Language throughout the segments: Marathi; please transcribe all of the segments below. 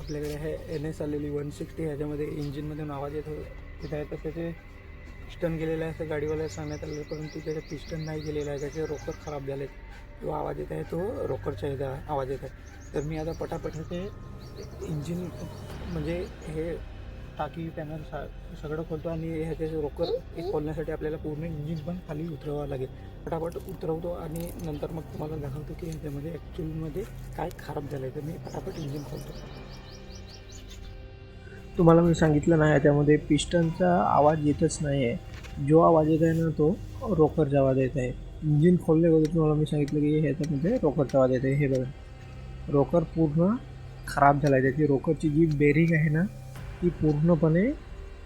आपल्याकडे आहे एन एस आलेली वन सिक्स्टी ह्याच्यामध्ये इंजिनमधून आवाज येत येत आहे तर त्याचे पिस्टन गेलेलं आहे असं गाडीवाल्याला सांगण्यात आलं परंतु त्याचे पिस्टन नाही गेलेलं आहे त्याचे रोकर खराब झाले तो आवाज येत आहे तो रोकरच्या ह्याचा आवाज येत आहे. तर मी आता पटापट ते इंजिन म्हणजे हे टाकी पॅनल सा सगळं खोलतो आणि ह्याचे रोकर हे खोलण्यासाठी आपल्याला पूर्ण इंजिन पण खाली उतरवावं लागेल. पटापट उतरवतो आणि नंतर मग तुम्हाला दाखवतो की ह्याच्यामध्ये ॲक्च्युअलमध्ये काय खराब झालं आहे तर मी पटापट इंजिन खोलतो. तुम्हाला मी सांगितलं ना याच्यामध्ये पिस्टनचा आवाज येतच नाही आहे जो आवाज येत आहे ना तो रोकरचा आवाज येत आहे. इंजिन खोलले वगैरे तुम्हाला मी सांगितलं की ह्याच्यामध्ये रोकरचा आवाज येत आहे हे बघा. रोकर पूर्ण खराब झाला आहे त्याची रोकरची जी बेरिंग आहे ना ती पूर्णपणे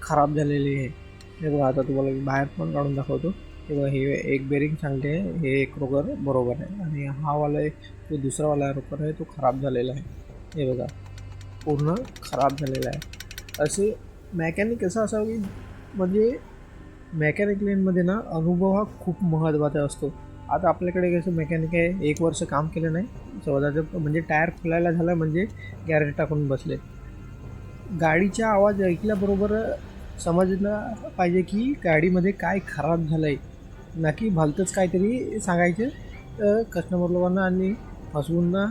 खराब झालेली आहे. हे बघा आता तुम्हाला मी बाहेर पण काढून दाखवतो. हे बघा हे एक बेरिंग चांगली आहे हे एक रोकर बरोबर आहे. आणि हा वाला एक जो दुसरावाला रोकर आहे तो खराब झालेला आहे. हे बघा पूर्ण खराब झालेला आहे. असे मॅकॅनिक असं असावं की म्हणजे मॅकॅनिक लेनमध्ये ना अनुभव हा खूप महत्त्वाचा असतो. आता आपल्याकडे कसं मेकॅनिक आहे एक वर्ष काम केलं नाही. चौदाचं म्हणजे टायर फुलायला झालं म्हणजे गॅरेज टाकून बसले. गाडीचा आवाज ऐकल्याबरोबर समजलं पाहिजे की गाडीमध्ये काय खराब झालं आहे ना की भलतंच काहीतरी सांगायचं. कस्टमर लोकांना आणि फसवून ना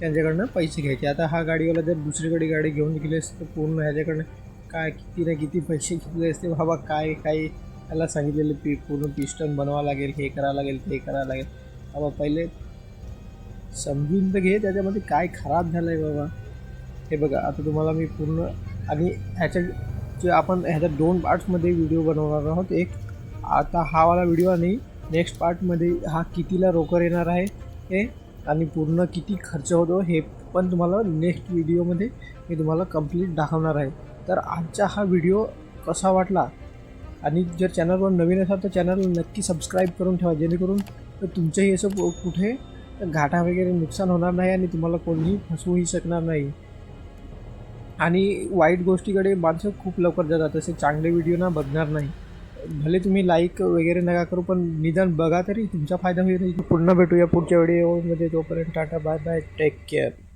त्यांच्याकडनं पैसे घ्यायचे. आता हा गाडीवाला जर दुसरीकडे गाडी घेऊन गेली असते तर पूर्ण ह्याच्याकडनं काय किती ना किती पैसे घेतले असते? बाबा काय काय? त्याला सांगितलेलं पी पूर्ण पिस्टन बनवावं लागेल हे करावं लागेल ते करावं लागेल. बाबा पहिले समजून तर घे त्याच्यामध्ये काय खराब झालं आहे बाबा. हे बघा आता तुम्हाला मी पूर्ण आणि ह्याच्या जे आपण ह्याच्या दोन पार्ट्समध्ये व्हिडिओ बनवणार आहोत. एक आता हा वाला व्हिडिओ आणि नेक्स्ट पार्टमध्ये हा कितीला रोकर येणार आहे हे आणि पूर्ण किती खर्च होतो हे पण तुम्हाला नेक्स्ट व्हिडिओमध्ये मी तुम्हाला कंप्लीट दाखवणार आहे. तर आजचा हा व्हिडिओ कसा वाटला? आणि जर चॅनलवर नवीन असाल तर चॅनल नक्की सबस्क्राईब करून ठेवा जेणेकरून तर तुमचंही असं कुठे घाटा वगैरे नुकसान होणार नाही आणि तुम्हाला कोणीही फसवूही शकणार नाही. आणि वाईट गोष्टीकडे माणसं खूप लवकर जातात. तसे चांगले व्हिडिओ ना बघणार नाही. भले तुम्ही लाईक वगैरे नका करू पण निदान बघा तरी तुमचा फायदा होईल. पुन्हा भेटूया पुढच्या व्हिडिओमध्ये तोपर्यंत tata bye bye take care